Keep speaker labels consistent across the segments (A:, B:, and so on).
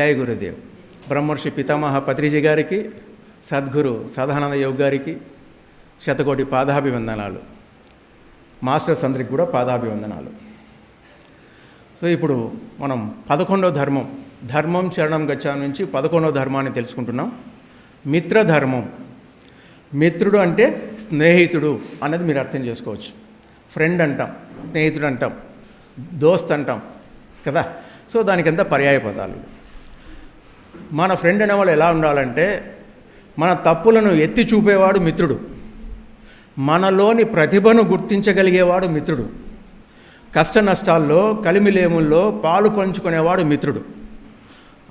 A: జయ గురుదేవ్. బ్రహ్మర్షి పితామహ పత్రిజీ గారికి సద్గురు సదానంద యోగ్ గారికి శతకోటి పాదాభివందనాలు. మాస్టర్స్ అందరికి కూడా పాదాభివందనాలు. సో ఇప్పుడు మనం పదకొండవ ధర్మం ధర్మం శరణం గచ్చా నుంచి పదకొండవ ధర్మాన్ని తెలుసుకుంటున్నాం. మిత్రధర్మం మిత్రుడు అంటే స్నేహితుడు అన్నది మీరు అర్థం చేసుకోవచ్చు. ఫ్రెండ్ అంటాం స్నేహితుడు అంటాం దోస్త్ అంటాం కదా? సో దానికంతా పర్యాయ పదాలు? మన ఫ్రెండ్ అనేవాళ్ళు ఎలా ఉండాలంటే మన తప్పులను ఎత్తి చూపేవాడు మిత్రుడు. మనలోని ప్రతిభను గుర్తించగలిగేవాడు మిత్రుడు. కష్ట నష్టాల్లో కలిమిలేముల్లో పాలు పంచుకునేవాడు మిత్రుడు.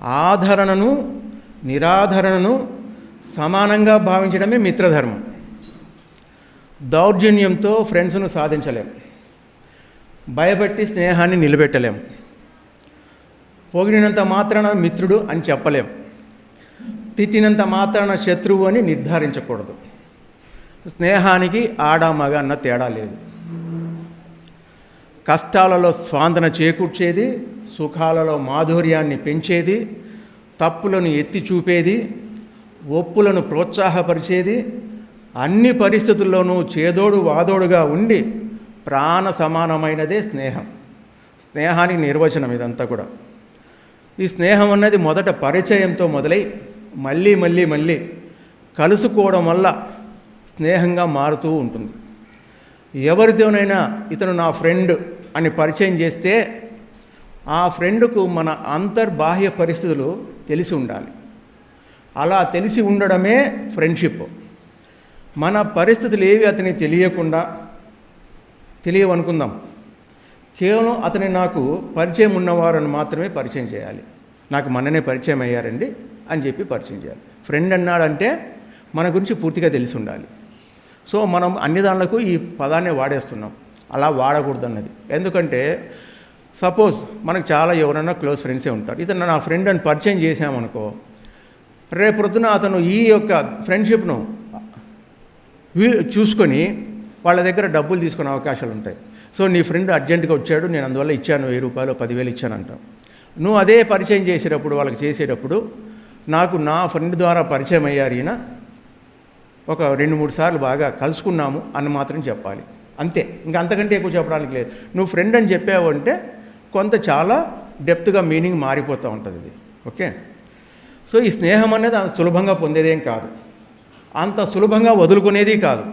A: ఆదరణను నిరాధరణను సమానంగా భావించడమే మిత్రధర్మం. దౌర్జన్యంతో ఫ్రెండ్స్ను సాధించలేం. భయపెట్టి స్నేహాన్ని నిలబెట్టలేము పొగిడినంత మాత్రాన మిత్రుడు అని చెప్పలేం. తిట్టినంత మాత్రాన శత్రువు అని నిర్ధారించకూడదు. స్నేహానికి ఆడ మగ అన్న తేడా లేదు. కష్టాలలో స్వాంతన చేకూర్చేది సుఖాలలో మాధుర్యాన్ని పెంచేది తప్పులను ఎత్తి చూపేది ఒప్పులను ప్రోత్సాహపరిచేది అన్ని పరిస్థితుల్లోనూ చేదోడు వాదోడుగా ఉండి ప్రాణ సమానమైనదే స్నేహం. స్నేహానికి నిర్వచనం ఇదంతా కూడా. ఈ స్నేహం అన్నది మొదట పరిచయంతో మొదలై మళ్ళీ మళ్ళీ మళ్ళీ కలుసుకోవడం వల్ల స్నేహంగా మారుతూ ఉంటుంది. ఎవరితోనైనా ఇతను నా ఫ్రెండ్ అని పరిచయం చేస్తే ఆ ఫ్రెండ్కు మన అంతర్బాహ్య పరిస్థితులు తెలిసి ఉండాలి. అలా తెలిసి ఉండడమే ఫ్రెండ్షిప్. మన పరిస్థితులు ఏవి అతనికి తెలియకుండా తెలియవనుకుందాం. కేవలం అతని నాకు పరిచయం ఉన్నవారని మాత్రమే పరిచయం చేయాలి. నాకు మననే పరిచయం అయ్యారండి అని చెప్పి పరిచయం చేయాలి. ఫ్రెండ్ అన్నాడంటే మన గురించి పూర్తిగా తెలిసి ఉండాలి. సో మనం అన్ని దానిలకు ఈ పదాన్ని వాడేస్తున్నాం. అలా వాడకూడదు అన్నది ఎందుకంటే సపోజ్ మనకు చాలా ఎవరైనా క్లోజ్ ఫ్రెండ్సే ఉంటారు. ఇతను నా ఫ్రెండ్ అని పరిచయం చేశామనుకో రేపొద్దున అతను ఈ యొక్క ఫ్రెండ్షిప్ను వీ- చూసుకొని వాళ్ళ దగ్గర డబ్బులు తీసుకునే అవకాశాలు ఉంటాయి సో నీ ఫ్రెండ్ అర్జెంటుగా వచ్చాడు నేను అందువల్ల ఇచ్చాను వెయ్యి రూపాయలు పదివేలు ఇచ్చాను అంటాం నువ్వు అదే పరిచయం చేసేటప్పుడు వాళ్ళకి చేసేటప్పుడు నాకు నా ఫ్రెండ్ ద్వారా పరిచయం అయ్యారు ఈయన. ఒక రెండు మూడు సార్లు బాగా కలుసుకున్నాము అని మాత్రం చెప్పాలి. అంతే. ఇంకా అంతకంటే ఎక్కువ చెప్పడానికి లేదు. నువ్వు ఫ్రెండ్ అని చెప్పావు అంటే కొంత చాలా డెప్త్గా మీనింగ్ మారిపోతూ ఉంటుంది ఇది. ఓకే? సో ఈ స్నేహం అనేది అంత సులభంగా పొందేదేం కాదు. అంత సులభంగా వదులుకునేది కాదు.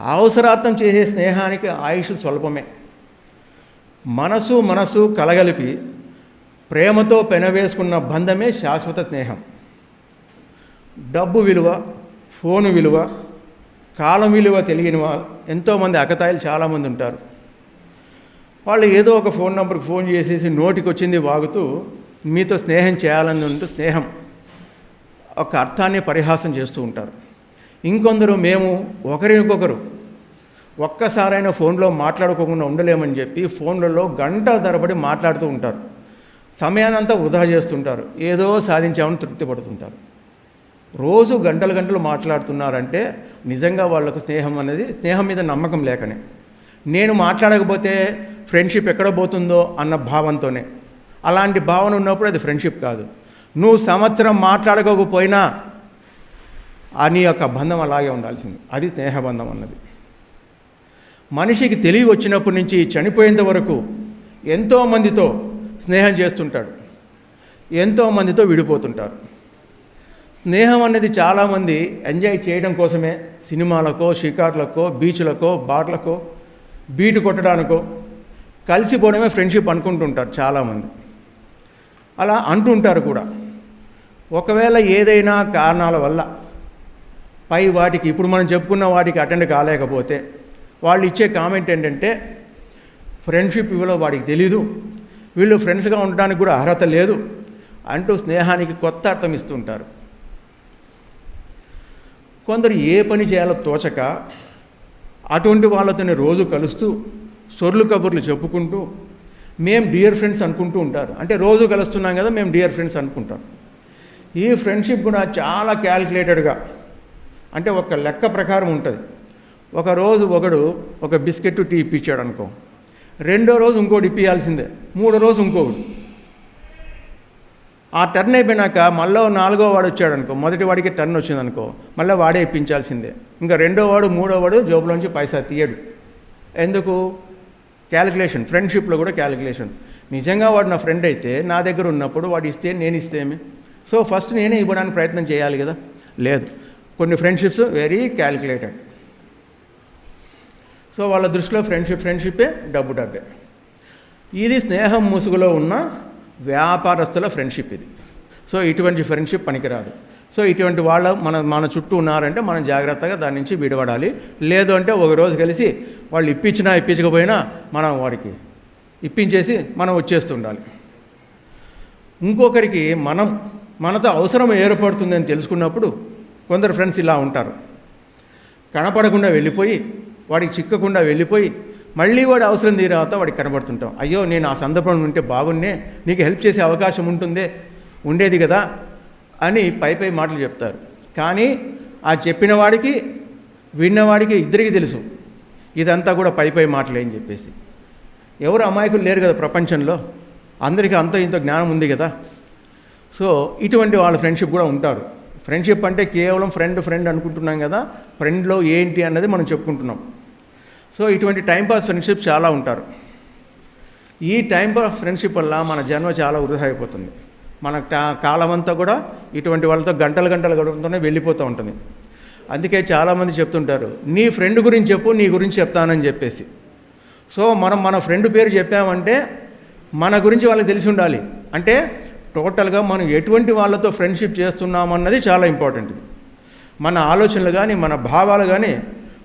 A: అవసరార్థం చేసే స్నేహానికి ఆయుష్ స్వల్పమే. మనసు మనసు కలగలిపి ప్రేమతో పెనవేసుకున్న బంధమే శాశ్వత స్నేహం. డబ్బు విలువ ఫోను విలువ కాలం విలువ తెలియని వాళ్ళు ఎంతోమంది అకతాయిలు చాలామంది ఉంటారు. వాళ్ళు ఏదో ఒక ఫోన్ నెంబర్కి ఫోన్ చేసేసి నోటికి వచ్చింది వాగుతూ మీతో స్నేహం చేయాలని ఉంటే స్నేహం ఒక అర్థాన్ని పరిహాసం చేస్తూ ఉంటారు. ఇంకొందరు మేము ఒకరికొకరు ఒక్కసారైనా ఫోన్లో మాట్లాడుకోకుండా ఉండలేమని చెప్పి ఫోన్లలో గంటల తరబడి మాట్లాడుతూ ఉంటారు. సమయానంతా వృధా చేస్తుంటారు. ఏదో సాధించామని తృప్తి పడుతుంటారు. రోజు గంటలు గంటలు మాట్లాడుతున్నారంటే నిజంగా వాళ్ళకు స్నేహం అనేది స్నేహం మీద నమ్మకం లేకనే. నేను మాట్లాడకపోతే ఫ్రెండ్షిప్ ఎక్కడ పోతుందో అన్న భావంతోనే. అలాంటి భావన ఉన్నప్పుడు అది ఫ్రెండ్షిప్ కాదు. నువ్వు సంవత్సరం మాట్లాడకపోయినా ఆ నీ యొక్క బంధం అలాగే ఉండాల్సింది. అది స్నేహబంధం అన్నది. మనిషికి తెలివి వచ్చినప్పటి నుంచి చనిపోయేంత వరకు ఎంతోమందితో స్నేహం చేస్తుంటాడు. ఎంతోమందితో విడిపోతుంటారు. స్నేహం అనేది చాలామంది ఎంజాయ్ చేయడం కోసమే సినిమాలకో షికార్లకో బీచ్లకో బార్లకో బీటు కొట్టడానికో కలిసిపోవడమే ఫ్రెండ్షిప్ అనుకుంటుంటారు చాలామంది అలా అంటుంటారు కూడా. ఒకవేళ ఏదైనా కారణాల వల్ల పై వాటికి ఇప్పుడు మనం చెప్పుకున్న వాటికి అటెండ్ కాలేకపోతే వాళ్ళు ఇచ్చే కామెంట్ ఏంటంటే ఫ్రెండ్షిప్ ఇవ్వలో వాడికి తెలీదు వీళ్ళు ఫ్రెండ్స్గా ఉండడానికి కూడా అర్హత లేదు అంటూ స్నేహానికి కొత్త అర్థం ఇస్తుంటారు. కొందరు ఏ పని చేయాలో తోచక అటువంటి వాళ్ళతోనే రోజు కలుస్తూ సొర్లు కబుర్లు చెప్పుకుంటూ మేము డియర్ ఫ్రెండ్స్ అనుకుంటూ ఉంటారు. అంటే రోజు కలుస్తున్నాం కదా మేము డియర్ ఫ్రెండ్స్ అనుకుంటాం. ఈ ఫ్రెండ్షిప్ కూడా చాలా క్యాలిక్యులేటెడ్గా అంటే ఒక లెక్క ప్రకారం ఉంటుంది. ఒకరోజు ఒకడు ఒక బిస్కెట్ టీ ఇప్పించాడు అనుకో రెండో రోజు ఇంకోటి ఇప్పియాల్సిందే. మూడో రోజు ఇంకోటి. ఆ టర్న్ అయిపోయినాక మళ్ళీ నాలుగో వాడు వచ్చాడు అనుకో మొదటి వాడికి టర్న్ వచ్చింది అనుకో మళ్ళీ వాడే ఇప్పించాల్సిందే. ఇంకా రెండో వాడు మూడో వాడు జోబులోంచి పైసా తీయడు. ఎందుకు? క్యాలిక్యులేషన్ ఫ్రెండ్షిప్లో కూడా క్యాలిక్యులేషన్. నిజంగా వాడు నా ఫ్రెండ్ అయితే నా దగ్గర ఉన్నప్పుడు వాడు ఇస్తే నేను ఇస్తేమి సో ఫస్ట్ నేనే ఇవ్వడానికి ప్రయత్నం చేయాలి కదా? లేదు. కొన్ని ఫ్రెండ్షిప్స్ వెరీ క్యాలిక్యులేటెడ్. సో వాళ్ళ దృష్టిలో ఫ్రెండ్షిప్ ఫ్రెండ్షిప్పే డబ్బు డబ్బే. ఇది స్నేహం ముసుగులో ఉన్న వ్యాపారస్తుల ఫ్రెండ్షిప్ ఇది. సో ఇటువంటి ఫ్రెండ్షిప్ పనికిరాదు. సో ఇటువంటి వాళ్ళ మన మన చుట్టూ ఉన్నారంటే మనం జాగ్రత్తగా దాని నుంచి విడవడాలి. లేదు అంటే ఒక రోజు కలిసి వాళ్ళు ఇప్పించినా ఇప్పించకపోయినా మనం వాడికి ఇప్పించేసి మనం వచ్చేస్తుండాలి. ఇంకొకరికి మనం మనతో అవసరం ఏర్పడుతుందని తెలుసుకున్నప్పుడు కొందరు ఫ్రెండ్స్ ఇలా ఉంటారు. కనపడకుండా వెళ్ళిపోయి వాడికి చిక్కకుండా వెళ్ళిపోయి మళ్ళీ వాడు అవసరం తీరాత వాడికి కనబడుతుంటాం. అయ్యో నేను ఆ సందర్భం ఉంటే బాగున్నే నీకు హెల్ప్ చేసే అవకాశం ఉంటుందే ఉండేది కదా అని పై పై మాటలు చెప్తారు. కానీ ఆ చెప్పిన వాడికి విన్నవాడికి ఇద్దరికి తెలుసు. ఇదంతా కూడా పై పై మాటలే అని చెప్పేసి. ఎవరు అమాయకులు లేరు కదా ప్రపంచంలో. అందరికీ అంత ఇంత జ్ఞానం ఉంది కదా. సో ఇటువంటి వాళ్ళ ఫ్రెండ్షిప్ కూడా ఉంటారు. ఫ్రెండ్షిప్ అంటే కేవలం ఫ్రెండ్ ఫ్రెండ్ అనుకుంటున్నాం కదా. ఫ్రెండ్లో ఏంటి అన్నది మనం చెప్పుకుంటున్నాం. సో ఇటువంటి టైంపాస్ ఫ్రెండ్షిప్ చాలా ఉంటారు. ఈ టైంపాస్ ఫ్రెండ్షిప్ వల్ల మన జన్మ చాలా వృధా అయిపోతుంది మన కా- కాలం అంతా కూడా ఇటువంటి వాళ్ళతో గంటలు గంటలు గడుపుతూనే వెళ్ళిపోతూ ఉంటుంది. అందుకే చాలామంది చెప్తుంటారు నీ ఫ్రెండ్ గురించి చెప్పు నీ గురించి చెప్తానని చెప్పేసి. సో మనం మన ఫ్రెండ్ పేరు చెప్పామంటే మన గురించి వాళ్ళకి తెలిసి ఉండాలి. అంటే టోటల్గా మనం ఎటువంటి వాళ్ళతో ఫ్రెండ్షిప్ చేస్తున్నామన్నది చాలా ఇంపార్టెంట్ మన ఆలోచనలు కానీ మన భావాలు కానీ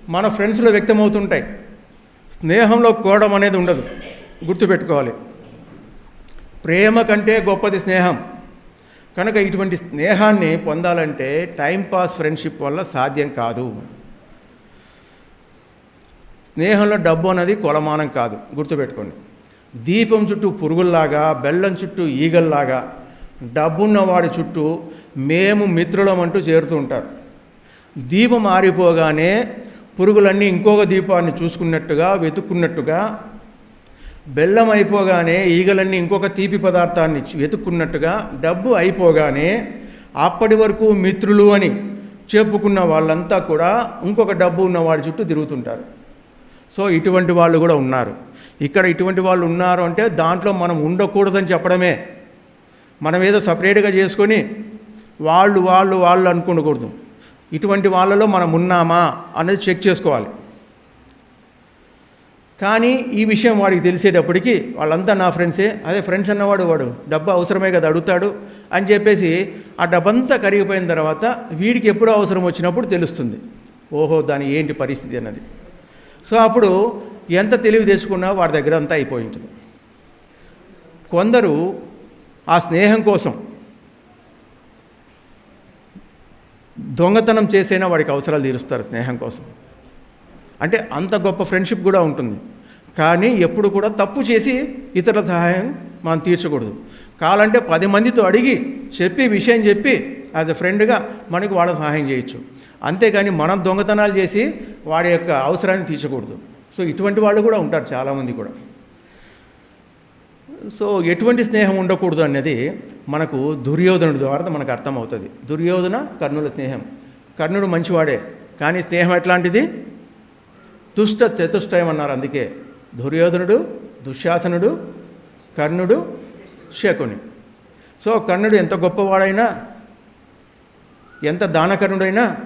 A: మన ఫ్రెండ్స్లో వ్యక్తమవుతుంటాయి. స్నేహంలో కోవడం అనేది ఉండదు. గుర్తుపెట్టుకోవాలి. ప్రేమ కంటే గొప్పది స్నేహం. కనుక ఇటువంటి స్నేహాన్ని పొందాలంటే టైంపాస్ ఫ్రెండ్షిప్ వల్ల సాధ్యం కాదు. స్నేహంలో డబ్బు అనేది కొలమానం కాదు. గుర్తుపెట్టుకోండి. దీపం చుట్టూ పురుగుల్లాగా బెల్లం చుట్టూ ఈగల్లాగా డబ్బున్నవాడి చుట్టూ మేము మిత్రులం అంటూ చేరుతూ ఉంటారు. దీపం ఆరిపోగానే పురుగులన్నీ ఇంకొక దీపాన్ని చూసుకున్నట్టుగా వెతుక్కున్నట్టుగా బెల్లం అయిపోగానే ఈగలన్నీ ఇంకొక తీపి పదార్థాన్ని వెతుక్కున్నట్టుగా డబ్బు అయిపోగానే అప్పటి వరకు మిత్రులు అని చెప్పుకున్న వాళ్ళంతా కూడా ఇంకొక డబ్బు ఉన్నవాడి చుట్టూ తిరుగుతుంటారు. సో ఇటువంటి వాళ్ళు కూడా ఉన్నారు. ఇక్కడ ఇటువంటి వాళ్ళు ఉన్నారు అంటే దాంట్లో మనం ఉండకూడదని చెప్పడమే. మనం ఏదో సపరేట్గా చేసుకొని వాళ్ళు వాళ్ళు వాళ్ళు అనుకోకూడదు. ఇటువంటి వాళ్ళలో మనం ఉన్నామా అనేది చెక్ చేసుకోవాలి. కానీ ఈ విషయం వాడికి తెలిసేటప్పటికి వాళ్ళంతా నా ఫ్రెండ్సే. అదే ఫ్రెండ్స్ అన్నవాడు వాడు. డబ్బు అవసరమే కదా అడుగుతాడు అని చెప్పేసి ఆ డబ్బంతా కరిగిపోయిన తర్వాత వీడికి ఎప్పుడో అవసరం వచ్చినప్పుడు తెలుస్తుంది. ఓహో దాని ఏంటి పరిస్థితి అన్నది. సో అప్పుడు ఎంత తెలివి తెచ్చుకున్నా వాడి దగ్గర అంతా అయిపోయి ఉంటుంది. కొందరు ఆ స్నేహం కోసం దొంగతనం చేసైనా వాడికి అవసరాలు తీరుస్తారు స్నేహం కోసం. అంటే అంత గొప్ప ఫ్రెండ్షిప్ కూడా ఉంటుంది. కానీ ఎప్పుడు కూడా తప్పు చేసి ఇతరుల సహాయం మనం తీర్చకూడదు. కావాలంటే పది మందితో అడిగి చెప్పి విషయం చెప్పి యాజ్ ఎ ఫ్రెండ్గా మనకి వాళ్ళ సహాయం చేయొచ్చు. అంతేగాని మనం దొంగతనాలు చేసి వాడి యొక్క అవసరాన్ని తీర్చకూడదు. సో ఇటువంటి వాళ్ళు కూడా ఉంటారు చాలామంది కూడా. సో ఎటువంటి స్నేహం ఉండకూడదు అనేది మనకు దుర్యోధనుడి ద్వారా మనకు అర్థమవుతుంది. దుర్యోధన కర్ణుల స్నేహం. కర్ణుడు మంచివాడే కానీ స్నేహం ఎట్లాంటిది? దుష్ట చతుష్టయం అన్నారు అందుకే. దుర్యోధనుడు దుశ్శాసనుడు కర్ణుడు శకుని. సో కర్ణుడు ఎంత గొప్పవాడైనా ఎంత దానకర్ణుడైనా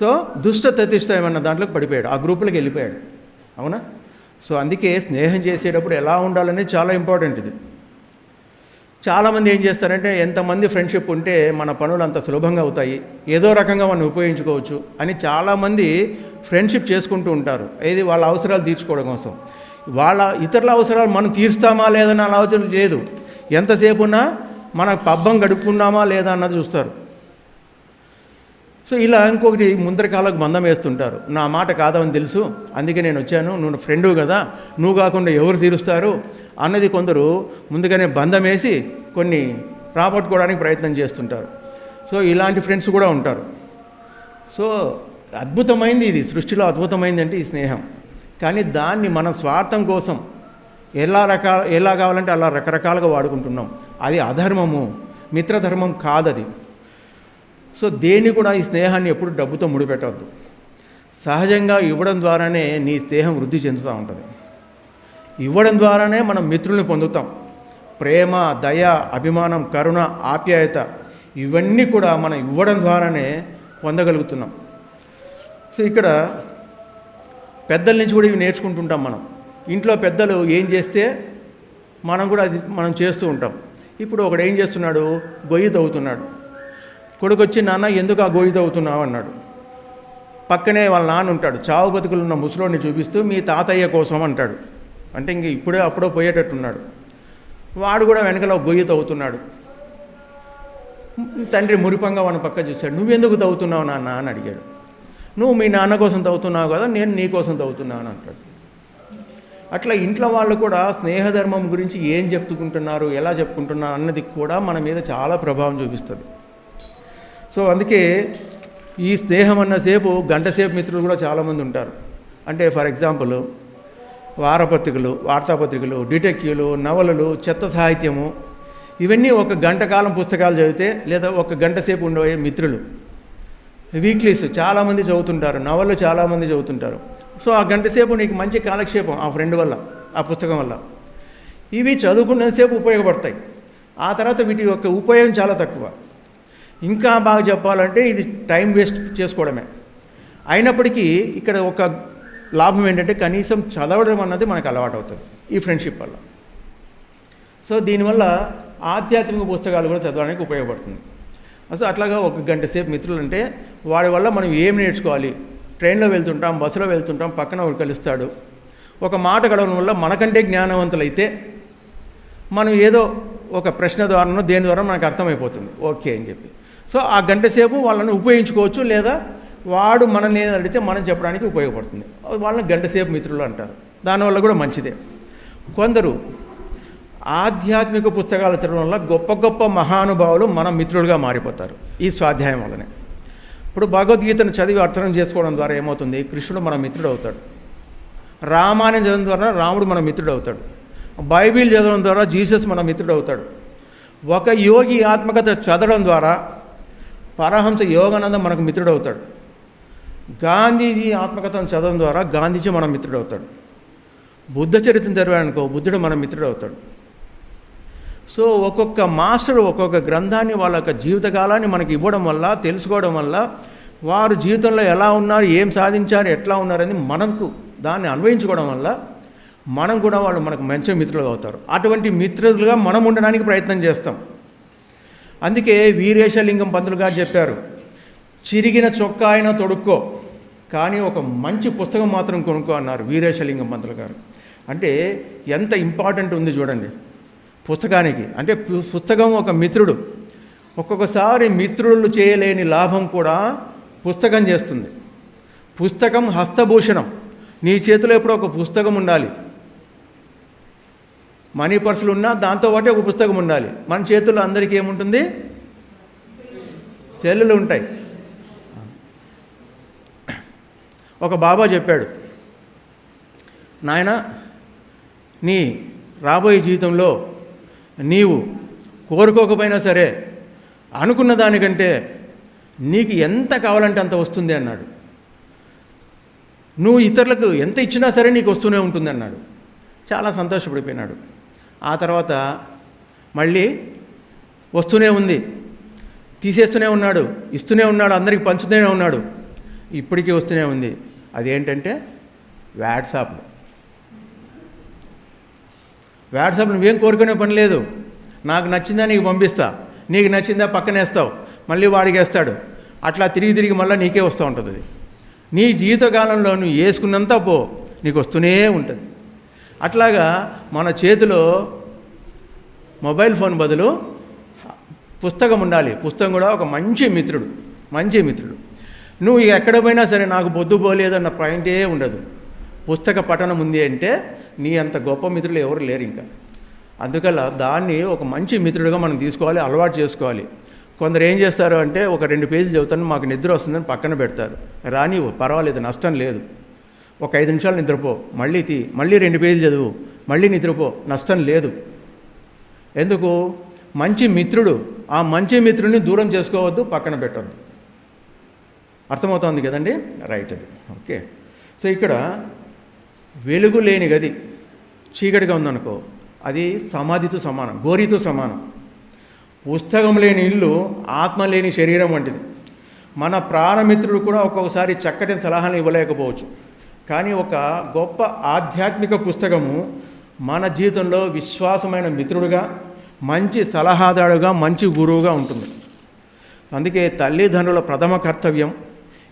A: సో దుష్ట చతుష్టయం అన్న దాంట్లోకి పడిపోయాడు. ఆ గ్రూపులకు వెళ్ళిపోయాడు. అవునా? సో అందుకే స్నేహం చేసేటప్పుడు ఎలా ఉండాలనేది చాలా ఇంపార్టెంట్ ఇది. చాలామంది ఏం చేస్తారంటే ఎంతమంది ఫ్రెండ్షిప్ ఉంటే మన పనులు అంత సులభంగా అవుతాయి. ఏదో రకంగా మనం ఉపయోగించుకోవచ్చు అని చాలామంది ఫ్రెండ్షిప్ చేసుకుంటూ ఉంటారు. ఏది వాళ్ళ అవసరాలు తీర్చుకోవడం కోసం. వాళ్ళ ఇతరుల అవసరాలు మనం తీరుస్తామా లేదన్న ఆలోచన లేదు. ఎంతసేపు మన పబ్బం గడుపుకున్నామా లేదా అన్నది చూస్తారు. సో ఇలా ఇంకొకటి ముందరకాలకు బంధం వేస్తుంటారు. నా మాట కాదని తెలుసు. అందుకే నేను వచ్చాను. నువ్వు ఫ్రెండు కదా. నువ్వు కాకుండా ఎవరు తీరుస్తారు? అన్నది కొందరు ముందుగానే బంధం వేసి కొన్ని రాబట్టుకోవడానికి ప్రయత్నం చేస్తుంటారు. సో ఇలాంటి ఫ్రెండ్స్ కూడా ఉంటారు. సో అద్భుతమైంది ఇది. సృష్టిలో అద్భుతమైంది అంటే ఈ స్నేహం. కానీ దాన్ని మన స్వార్థం కోసం ఎలా రకాల ఎలా కావాలంటే అలా రకరకాలుగా వాడుకుంటున్నాం. అది అధర్మము. మిత్రధర్మం కాదది. సో దేన్ని కూడా ఈ స్నేహాన్ని ఎప్పుడు డబ్బుతో ముడిపెట్టవద్దు. సహజంగా ఇవ్వడం ద్వారానే నీ స్నేహం వృద్ధి చెందుతూ ఉంటుంది. ఇవ్వడం ద్వారానే మనం మిత్రుల్ని పొందుతాం. ప్రేమ దయ అభిమానం కరుణ ఆప్యాయత ఇవన్నీ కూడా మనం ఇవ్వడం ద్వారానే పొందగలుగుతున్నాం. సో ఇక్కడ పెద్దల నుంచి కూడా ఇవి నేర్చుకుంటుంటాం మనం. ఇంట్లో పెద్దలు ఏం చేస్తే మనం కూడా అది మనం చేస్తూ ఉంటాం. ఇప్పుడు ఒకడు ఏం చేస్తున్నాడు? గొయ్యి తవ్వుతున్నాడు. కొడుకు వచ్చి నాన్న ఎందుకు ఆ గొయ్యి తవ్వుతున్నావు? అన్నాడు. పక్కనే వాళ్ళ నాన్న ఉంటాడు. చావు బతుకులు ఉన్న ముసలోడిని చూపిస్తూ మీ తాతయ్య కోసం అంటాడు. అంటే ఇంక ఇప్పుడే అప్పుడో పోయేటట్టున్నాడు. వాడు కూడా వెనకలో గొయ్యి తవ్వుతున్నాడు. తండ్రి మురిపంగా వాడిని పక్క చూశాడు. నువ్వెందుకు తవ్వుతున్నావు నాన్న? అని అడిగాడు. నువ్వు మీ నాన్న కోసం తవ్వుతున్నావు కదా నేను నీ కోసం తవ్వుతున్నాను అంటాడు. అట్లా ఇంట్లో వాళ్ళు కూడా స్నేహధర్మం గురించి ఏం చెప్పుకుంటున్నారు ఎలా చెప్పుకుంటున్నారు అన్నది కూడా మన మీద చాలా ప్రభావం చూపిస్తుంది. సో అందుకే ఈ స్నేహం అన్నసేపు గంటసేపు మిత్రులు కూడా చాలామంది ఉంటారు. అంటే ఫర్ ఎగ్జాంపుల్ వారపత్రికలు వార్తాపత్రికలు డిటెక్టివ్లు నవలలు చెత్త సాహిత్యము ఇవన్నీ ఒక గంట కాలం పుస్తకాలు చదివితే లేదా ఒక గంట సేపు ఉండే మిత్రులు. వీక్లీస్ చాలామంది చదువుతుంటారు నవళ్ళు చాలామంది చదువుతుంటారు. సో ఆ గంట సేపు నీకు మంచి కాలక్షేపం ఆ ఫ్రెండ్ వల్ల ఆ పుస్తకం వల్ల. ఇవి చదువుకున్నంతసేపు ఉపయోగపడతాయి. ఆ తర్వాత వీటి యొక్క ఉపయోగం చాలా తక్కువ. ఇంకా బాగా చెప్పాలంటే ఇది టైం వేస్ట్ చేసుకోవడమే. అయినప్పటికీ ఇక్కడ ఒక లాభం ఏంటంటే కనీసం చదవడం అన్నది మనకు అలవాటు అవుతుంది ఈ ఫ్రెండ్షిప్ వల్ల. సో దీనివల్ల ఆధ్యాత్మిక పుస్తకాలు కూడా చదవడానికి ఉపయోగపడుతుంది. అసలు అట్లాగా ఒక గంట సేపు మిత్రులు అంటే వాడి వల్ల మనం ఏం నేర్చుకోవాలి? ట్రైన్లో వెళ్తుంటాం బస్సులో వెళ్తుంటాం పక్కన ఒకరు కలుస్తాడు ఒక మాట గడవడం వల్ల మనకంటే జ్ఞానవంతులైతే మనం ఏదో ఒక ప్రశ్న ద్వారానో దేని ద్వారా మనకు అర్థమైపోతుంది. ఓకే అని చెప్పి. సో ఆ గంట సేపు వాళ్ళని ఉపయోగించుకోవచ్చు లేదా వాడు మనల్ని ఏది అడిగితే మనం చెప్పడానికి ఉపయోగపడుతుంది. వాళ్ళని గంట సేపు మిత్రులు అంటారు. దానివల్ల కూడా మంచిదే. కొందరు ఆధ్యాత్మిక పుస్తకాలు చదవడం వల్ల గొప్ప గొప్ప మహానుభావులు మన మిత్రులుగా మారిపోతారు ఈ స్వాధ్యాయం వల్లనే. ఇప్పుడు భగవద్గీతను చదివి అర్థం చేసుకోవడం ద్వారా ఏమవుతుంది? కృష్ణుడు మన మిత్రుడు అవుతాడు. రామాయణం చదవడం ద్వారా రాముడు మన మిత్రుడు అవుతాడు. బైబిల్ చదవడం ద్వారా జీసస్ మన మిత్రుడు అవుతాడు. ఒక యోగి ఆత్మకథ చదవడం ద్వారా పరహంస యోగానందం మనకు మిత్రుడు అవుతాడు గాంధీజీ ఆత్మకథను చదవడం ద్వారా గాంధీజీ మన మిత్రుడు అవుతాడు బుద్ధ చరిత్రను తెరవాడనుకో బుద్ధుడు మన మిత్రుడు అవుతాడు సో ఒక్కొక్క మాస్టర్ ఒక్కొక్క గ్రంథాన్ని వాళ్ళ యొక్క జీవితకాలాన్ని మనకి ఇవ్వడం వల్ల తెలుసుకోవడం వల్ల వారు జీవితంలో ఎలా ఉన్నారు ఏం సాధించారు ఎట్లా ఉన్నారని మనకు దాన్ని అన్వయించుకోవడం వల్ల మనం కూడా వాళ్ళు మనకు మంచి మిత్రులు అవుతారు. అటువంటి మిత్రులుగా మనం ఉండడానికి ప్రయత్నం చేస్తాం. అందుకే వీరేశలింగం పంతులు గారు చెప్పారు చిరిగిన చొక్కా అయినా తొడుక్కో కానీ ఒక మంచి పుస్తకం మాత్రం కొనుక్కో అన్నారు వీరేశలింగం పంతులు గారు. అంటే ఎంత ఇంపార్టెంట్ ఉంది చూడండి పుస్తకానికి. అంటే పు- పుస్తకం ఒక మిత్రుడు ఒక్కొక్కసారి మిత్రులు చేయలేని లాభం కూడా పుస్తకం చేస్తుంది. పుస్తకం హస్తభూషణం నీ చేతిలో ఎప్పుడో ఒక పుస్తకం ఉండాలి. మనీ పర్సులు ఉన్నా దాంతోపాటే ఒక పుస్తకం ఉండాలి. మన చేతుల్లో అందరికీ ఏముంటుంది? సెల్లులు ఉంటాయి. ఒక బాబా చెప్పాడు నాయన నీ రాబోయే జీవితంలో నీవు కోరుకోకపోయినా సరే అనుకున్న దానికంటే నీకు ఎంత కావాలంటే అంత వస్తుంది అన్నాడు. నువ్వు ఇతరులకు ఎంత ఇచ్చినా సరే నీకు వస్తూనే ఉంటుంది అన్నాడు చాలా సంతోషపడిపోయినాడు. ఆ తర్వాత మళ్ళీ వస్తూనే ఉంది తీసేస్తూనే ఉన్నాడు ఇస్తూనే ఉన్నాడు అందరికి పంచుతూనే ఉన్నాడు. ఇప్పటికీ వస్తూనే ఉంది. అదేంటంటే వాట్సాప్. వాట్సాప్ నువ్వేం కోరుకునే పని లేదు. నాకు నచ్చిందా నీకు పంపిస్తా. నీకు నచ్చిందా పక్కనేస్తావు మళ్ళీ వాడికేస్తాడు అట్లా తిరిగి తిరిగి మళ్ళీ నీకే వస్తూ ఉంటుంది. నీ జీవితకాలంలో నువ్వు వేసుకున్నంత పో. నీకు వస్తూనే ఉంటుంది. అట్లాగా మన చేతిలో మొబైల్ ఫోన్ బదులు పుస్తకం ఉండాలి. పుస్తకం కూడా ఒక మంచి మిత్రుడు మంచి మిత్రుడు. నువ్వు ఎక్కడ పోయినా సరే నాకు బొద్దు పోలేదన్న పాయింటే ఉండదు. పుస్తక పఠనం ఉంది అంటే నీ అంత గొప్ప మిత్రులు ఎవరు లేరు ఇంకా. అందుకల్ల దాన్ని ఒక మంచి మిత్రుడిగా మనం తీసుకోవాలి అలవాటు చేసుకోవాలి. కొందరు ఏం చేస్తారు అంటే ఒక రెండు పేజీలు చదువుతాను మాకు నిద్ర వస్తుందని పక్కన పెడతారు. రాని పర్వాలేదు నష్టం లేదు. ఒక ఐదు నిమిషాలు నిద్రపో. మళ్ళీ తీ. మళ్ళీ రెండు పేజీలు చదువు. మళ్ళీ నిద్రపో. నష్టం లేదు. ఎందుకు? మంచి మిత్రుడు. ఆ మంచి మిత్రుడిని దూరం చేసుకోవద్దు పక్కన పెట్టద్దు. అర్థమవుతోంది కదండి? రైట్ అది. ఓకే. సో ఇక్కడ వెలుగు లేని గది చీకటిగా ఉందనుకో అది సమాధితో సమానం గోరితో సమానం. పుస్తకం లేని ఇల్లు ఆత్మ లేని శరీరం వంటిది. మన ప్రాణమిత్రుడు కూడా ఒక్కొక్కసారి చక్కటి సలహాలు ఇవ్వలేకపోవచ్చు. కానీ ఒక గొప్ప ఆధ్యాత్మిక పుస్తకము మన జీవితంలో విశ్వాసమైన మిత్రుడుగా మంచి సలహాదారుగా మంచి గురువుగా ఉంటుంది. అందుకే తల్లిదండ్రుల ప్రథమ కర్తవ్యం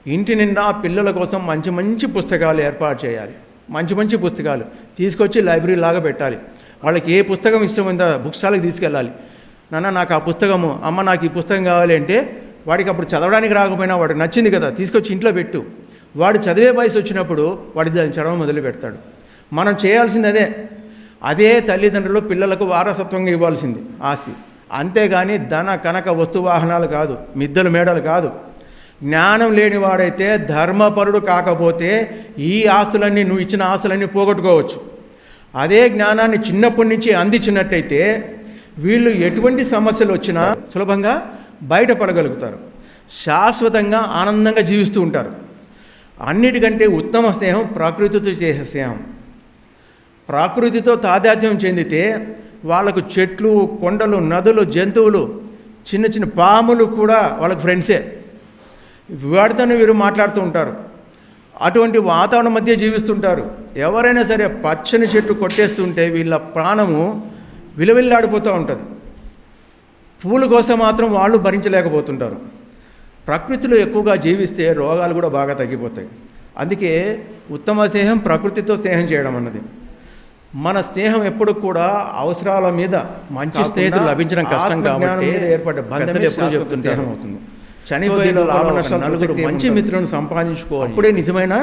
A: ఇంటి నిండా పిల్లల కోసం మంచి మంచి పుస్తకాలు ఏర్పాటు చేయాలి. మంచి మంచి పుస్తకాలు తీసుకొచ్చి లైబ్రరీ లాగా పెట్టాలి. వాళ్ళకి ఏ పుస్తకం ఇష్టమైందో బుక్ స్టాల్కి తీసుకెళ్ళాలి. నాన్న నాకు ఆ పుస్తకము అమ్మ నాకు ఈ పుస్తకం కావాలి అంటే వాడికి అప్పుడు చదవడానికి రాకపోయినా వాడికి నచ్చింది కదా తీసుకొచ్చి ఇంట్లో పెట్టు. వాడు చదివే వయసు వచ్చినప్పుడు వాడి దాన్ని చదవడం మొదలు పెడతాడు. మనం చేయాల్సింది అదే. అదే తల్లిదండ్రులు పిల్లలకు వారసత్వంగా ఇవ్వాల్సింది ఆస్తి. అంతేగాని ధన కనక వస్తు వాహనాలు కాదు మిద్దలు మేడలు కాదు. జ్ఞానం లేనివాడైతే ధర్మపరుడు కాకపోతే ఈ ఆస్తులన్నీ నువ్వు ఇచ్చిన ఆస్తులన్నీ పోగొట్టుకోవచ్చు. అదే జ్ఞానాన్ని చిన్నప్పటి నుంచి అందించినట్టయితే వీళ్ళు ఎటువంటి సమస్యలు వచ్చినా సులభంగా బయటపడగలుగుతారు. శాశ్వతంగా ఆనందంగా జీవిస్తూ ఉంటారు. అన్నిటికంటే ఉత్తమ స్నేహం ప్రకృతితో చేసే స్నేహం. ప్రకృతితో తాదాత్యం చెందితే వాళ్ళకు చెట్లు కొండలు నదులు జంతువులు చిన్న చిన్న పాములు కూడా వాళ్ళకి ఫ్రెండ్సే వాడితోనే వీరు మాట్లాడుతూ ఉంటారు. అటువంటి వాతావరణం మధ్య జీవిస్తుంటారు. ఎవరైనా సరే పచ్చని చెట్టు కొట్టేస్తుంటే వీళ్ళ ప్రాణము విలవిల్లాడిపోతూ ఉంటుంది. పూల కోసం మాత్రం వాళ్ళు భరించలేకపోతుంటారు. ప్రకృతిలో ఎక్కువగా జీవిస్తే రోగాలు కూడా బాగా తగ్గిపోతాయి. అందుకే ఉత్తమ స్నేహం ప్రకృతితో స్నేహం చేయడం అన్నది. మన స్నేహం ఎప్పుడు కూడా అవసరాల మీద మంచి స్నేహితులు లభించడం కష్టం కాబట్టి ఏర్పడ్డ బంధం ఎప్పుడు చెప్తుంటే అవుతుంది. చనిపోయిన నలుగురు మంచి మిత్రులను సంపాదించుకోవాలి. అప్పుడే నిజమైన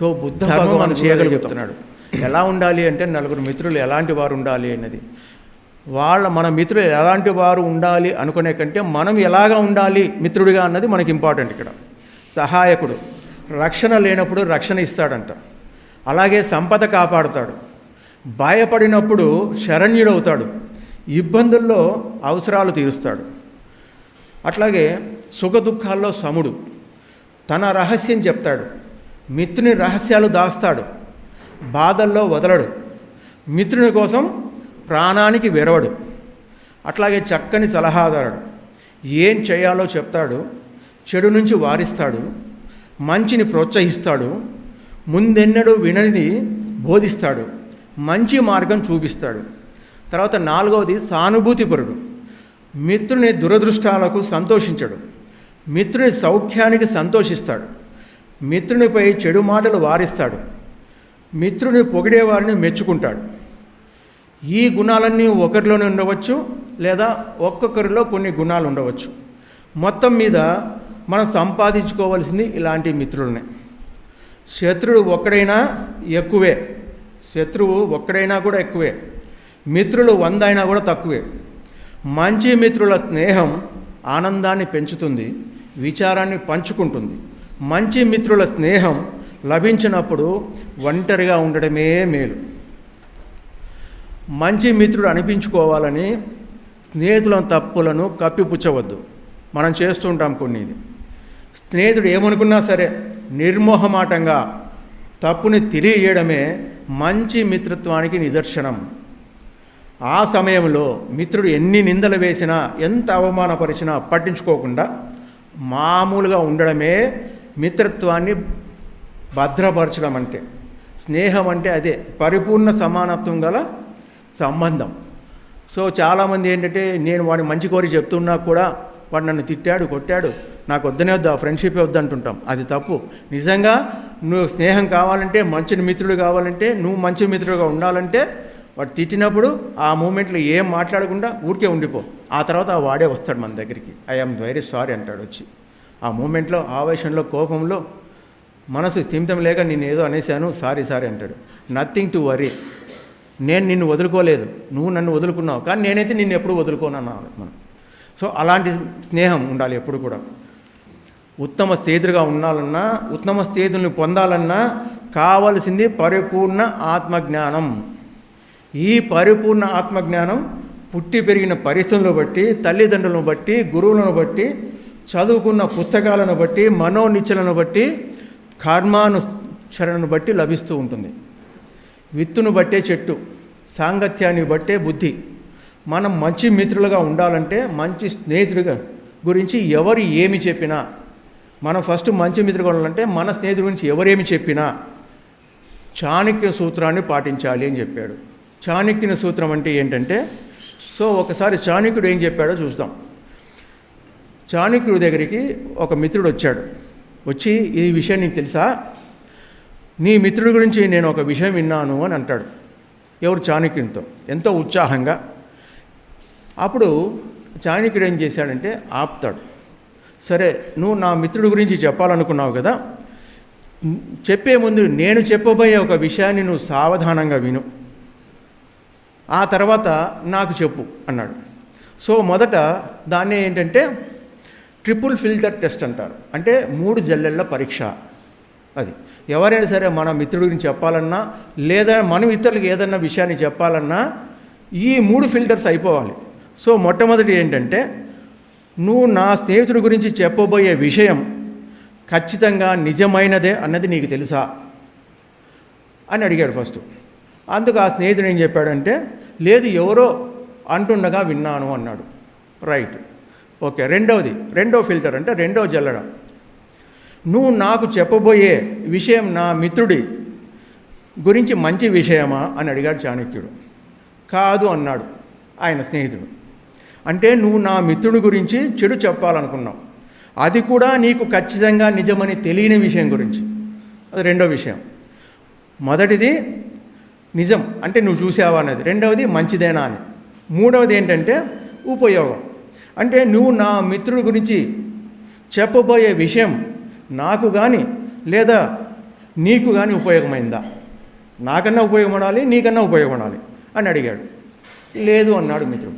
A: సో బుద్ధ భగవాన్ చేయగలుగుతున్నాడు ఎలా ఉండాలి అంటే నలుగురు మిత్రులు ఎలాంటి వారు ఉండాలి అన్నది. వాళ్ళ మన మిత్రులు ఎలాంటి వారు ఉండాలి అనుకునే కంటే మనం ఎలాగా ఉండాలి మిత్రుడిగా అన్నది మనకి ఇంపార్టెంట్ ఇక్కడ. సహాయకుడు. రక్షణ లేనప్పుడు రక్షణ ఇస్తాడంట. అలాగే సంపద కాపాడుతాడు. భయపడినప్పుడు శరణ్యుడవుతాడు. ఇబ్బందుల్లో అవసరాలు తీరుస్తాడు. అట్లాగే సుఖ దుఃఖాల్లో సముడు. తన రహస్యం చెప్తాడు. మిత్రుని రహస్యాలు దాస్తాడు. బాధల్లో వదలడు. మిత్రుని కోసం ప్రాణానికి వెరవడు. అట్లాగే చక్కని సలహాదారుడు. ఏం చేయాలో చెప్తాడు చెడు నుంచి వారిస్తాడు మంచిని ప్రోత్సహిస్తాడు ముందెన్నడూ వినని బోధిస్తాడు మంచి మార్గం చూపిస్తాడు. తర్వాత నాలుగవది సానుభూతిపరుడు. మిత్రుని దురదృష్టాలకు సంతోషించడు. మిత్రుని సౌఖ్యానికి సంతోషిస్తాడు. మిత్రునిపై చెడు మాటలు వారిస్తాడు. మిత్రుని పొగిడేవారిని మెచ్చుకుంటాడు. ఈ గుణాలన్నీ ఒకరిలోనే ఉండవచ్చు లేదా ఒక్కొక్కరిలో కొన్ని గుణాలు ఉండవచ్చు. మొత్తం మీద మనం సంపాదించుకోవాల్సింది ఇలాంటి మిత్రులనే. శత్రుడు ఒక్కడైనా ఎక్కువే. శత్రువు ఒక్కడైనా కూడా ఎక్కువే. మిత్రులు వంద అయినా కూడా తక్కువే. మంచి మిత్రుల స్నేహం ఆనందాన్ని పెంచుతుంది విచారాన్ని పంచుకుంటుంది. మంచి మిత్రుల స్నేహం లభించినప్పుడు ఒంటరిగా ఉండడమే మేలు. మంచి మిత్రుడు అనిపించుకోవాలని స్నేహితుల తప్పులను కప్పిపుచ్చవద్దు. మనం చేస్తూ ఉంటాం కొన్ని ఇది స్నేహితుడు ఏమనుకున్నా సరే నిర్మోహమాటంగా తప్పుని తెలియజేయడమే మంచి మిత్రత్వానికి నిదర్శనం. ఆ సమయంలో మిత్రుడు ఎన్ని నిందలు వేసినా ఎంత అవమానపరిచినా పట్టించుకోకుండా మామూలుగా ఉండడమే మిత్రత్వాన్ని భద్రపరచడం అంటే. స్నేహం అంటే అదే పరిపూర్ణ సమానత్వం గల సంబంధం. సో చాలామంది ఏంటంటే నేను వాడిని మంచి కోరి చెప్తున్నా కూడా వాడు నన్ను తిట్టాడు కొట్టాడు. నాకు వద్దనే వద్దు ఆ ఫ్రెండ్షిప్ వద్దంటుంటాం. అది తప్పు. నిజంగా నువ్వు స్నేహం కావాలంటే మంచి మిత్రుడు కావాలంటే నువ్వు మంచి మిత్రుడుగా ఉండాలంటే వాడు తిట్టినప్పుడు ఆ మూమెంట్లో ఏం మాట్లాడకుండా ఊరికే ఉండిపో. ఆ తర్వాత వాడే వస్తాడు మన దగ్గరికి. ఐఎమ్ వెరీ సారీ అంటాడు వచ్చి. ఆ మూమెంట్లో ఆవేశంలో కోపంలో మనసు స్థిమితం లేక నేను ఏదో అనేశాను సారీ సారీ అంటాడు. నథింగ్ టు వరీ నేను నిన్ను వదులుకోలేదు నువ్వు నన్ను వదులుకున్నావు కానీ నేనైతే నిన్ను ఎప్పుడు వదులుకోను అన్నాను మనం. సో అలాంటి స్నేహం ఉండాలి ఎప్పుడు కూడా. ఉత్తమ స్నేహితుడిగా ఉండాలన్నా ఉత్తమ స్నేహితుల్ని పొందాలన్నా కావలసింది పరిపూర్ణ ఆత్మజ్ఞానం. ఈ పరిపూర్ణ ఆత్మజ్ఞానం పుట్టి పెరిగిన పరిస్థితులను బట్టి తల్లిదండ్రులను బట్టి గురువులను బట్టి చదువుకున్న పుస్తకాలను బట్టి మనోనిచ్చలను బట్టి కర్మానుచరణను బట్టి లభిస్తూ ఉంటుంది. విత్తును బట్టే చెట్టు సాంగత్యాన్ని బట్టే బుద్ధి. మనం మంచి మిత్రులుగా ఉండాలంటే మంచి స్నేహితుడిగా గురించి ఎవరు ఏమి చెప్పినా. మనం ఫస్ట్ మంచి మిత్రుగా ఉండాలంటే మన స్నేహితుడి గురించి ఎవరేమి చెప్పినా. చాణక్య సూత్రాన్ని పాటించాలి అని చెప్పాడు. చాణక్యుని సూత్రం అంటే ఏంటంటే సో ఒకసారి చాణక్యుడు ఏం చెప్పాడో చూద్దాం. చాణక్యుడి దగ్గరికి ఒక మిత్రుడు వచ్చాడు. వచ్చి ఈ విషయం నీకు తెలుసా? నీ మిత్రుడి గురించి నేను ఒక విషయం విన్నాను అని అంటాడు. ఎవరు చాణక్యునితో? ఎంతో ఉత్సాహంగా. అప్పుడు చాణక్యుడు ఏం చేశాడంటే ఆపుతాడు. సరే నువ్వు నా మిత్రుడి గురించి చెప్పాలనుకున్నావు కదా చెప్పే ముందు నేను చెప్పబోయే ఒక విషయాన్ని నువ్వు సావధానంగా విను. ఆ తర్వాత నాకు చెప్పు అన్నాడు. సో మొదట దాన్ని ఏంటంటే ట్రిపుల్ ఫిల్టర్ టెస్ట్ అంటారు. అంటే మూడు జల్లెళ్ళ పరీక్ష అది. ఎవరైనా సరే మన మిత్రుడి గురించి చెప్పాలన్నా లేదా మనం ఇతరులకు ఏదన్నా విషయాన్ని చెప్పాలన్నా ఈ మూడు ఫిల్టర్స్ అయిపోవాలి. సో మొట్టమొదటి ఏంటంటే నువ్వు నా స్నేహితుడి గురించి చెప్పబోయే విషయం ఖచ్చితంగా నిజమైనదే అన్నది నీకు తెలుసా? అని అడిగాడు ఫస్ట్. అందుకు ఆ స్నేహితుడు ఏం చెప్పాడంటే లేదు ఎవరో అంటుండగా విన్నాను అన్నాడు. రైట్. ఓకే రెండవది రెండో ఫిల్టర్ అంటే రెండో జల్లడం. నువ్వు నాకు చెప్పబోయే విషయం నా మిత్రుడి గురించి మంచి విషయమా అని అడిగాడు చాణక్యుడు. కాదు అన్నాడు ఆయన స్నేహితుడు. అంటే నువ్వు నా మిత్రుడి గురించి చెడు చెప్పాలనుకున్నావు. అది కూడా నీకు ఖచ్చితంగా నిజమని తెలియని విషయం గురించి. అది రెండో విషయం. మొదటిది నిజం. అంటే నువ్వు చూసావా అనేది. రెండవది మంచిదేనా అని. మూడవది ఏంటంటే ఉపయోగం. అంటే నువ్వు నా మిత్రుడి గురించి చెప్పబోయే విషయం నాకు కానీ లేదా నీకు కానీ ఉపయోగమైందా? నాకన్నా ఉపయోగపడాలి నీకన్నా ఉపయోగపడాలి అని అడిగాడు. లేదు అన్నాడు మిత్రుడు.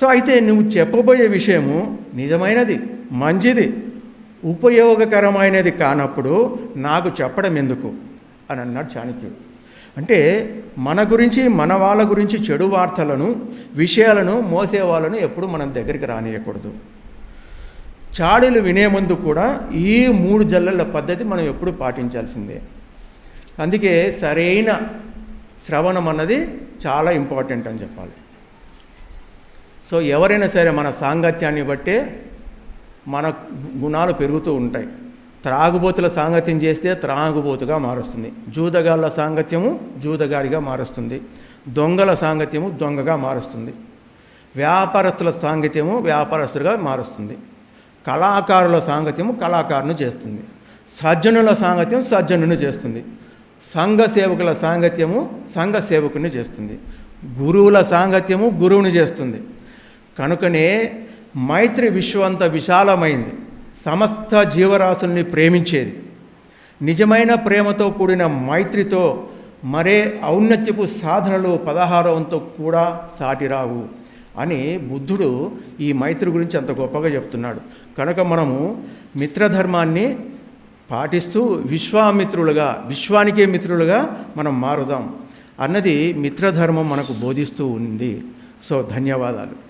A: సో అయితే నువ్వు చెప్పబోయే విషయము నిజమైనది మంచిది ఉపయోగకరమైనది కానప్పుడు నాకు చెప్పడం ఎందుకు? అని అన్నాడు చాణక్యుడు. అంటే మన గురించి మన వాళ్ళ గురించి చెడు వార్తలను విషయాలను మోసే వాళ్ళను ఎప్పుడు మనం దగ్గరికి రానియకూడదు. చాడీలు వినే ముందు కూడా ఈ మూడు జల్లల పద్ధతి మనం ఎప్పుడు పాటించాల్సిందే. అందుకే సరైన శ్రవణం అన్నది చాలా ఇంపార్టెంట్ అని చెప్పాలి. సో ఎవరైనా సరే మన సాంగత్యాన్ని బట్టే మన గుణాలు పెరుగుతూ ఉంటాయి. త్రాగుబోతుల సాంగత్యం చేస్తే త్రాగుబోతుగా మారుస్తుంది. జూదగాళ్ళ సాంగత్యము జూదగాడిగా మారుస్తుంది. దొంగల సాంగత్యము దొంగగా మారుస్తుంది. వ్యాపారస్తుల సాంగత్యము వ్యాపారస్తులుగా మారుస్తుంది. కళాకారుల సాంగత్యము కళాకారును చేస్తుంది. సజ్జనుల సాంగత్యం సజ్జనుని చేస్తుంది. సంఘ సేవకుల సాంగత్యము సంఘ సేవకుని చేస్తుంది. గురువుల సాంగత్యము గురువుని చేస్తుంది. కనుకనే మైత్రి విశ్వంత విశాలమైంది. సమస్త జీవరాశుల్ని ప్రేమించేది. నిజమైన ప్రేమతో కూడిన మైత్రితో మరే ఔన్నత్యపు సాధనలు పదహారవంతో కూడా సాటిరావు అని బుద్ధుడు ఈ మైత్రి గురించి అంత గొప్పగా చెప్తున్నాడు. కనుక మనము మిత్రధర్మాన్ని పాటిస్తూ విశ్వామిత్రులుగా విశ్వానికే మిత్రులుగా మనం మారుదాం. అన్నది మిత్రధర్మం మనకు బోధిస్తూ ఉంది. సో ధన్యవాదాలు.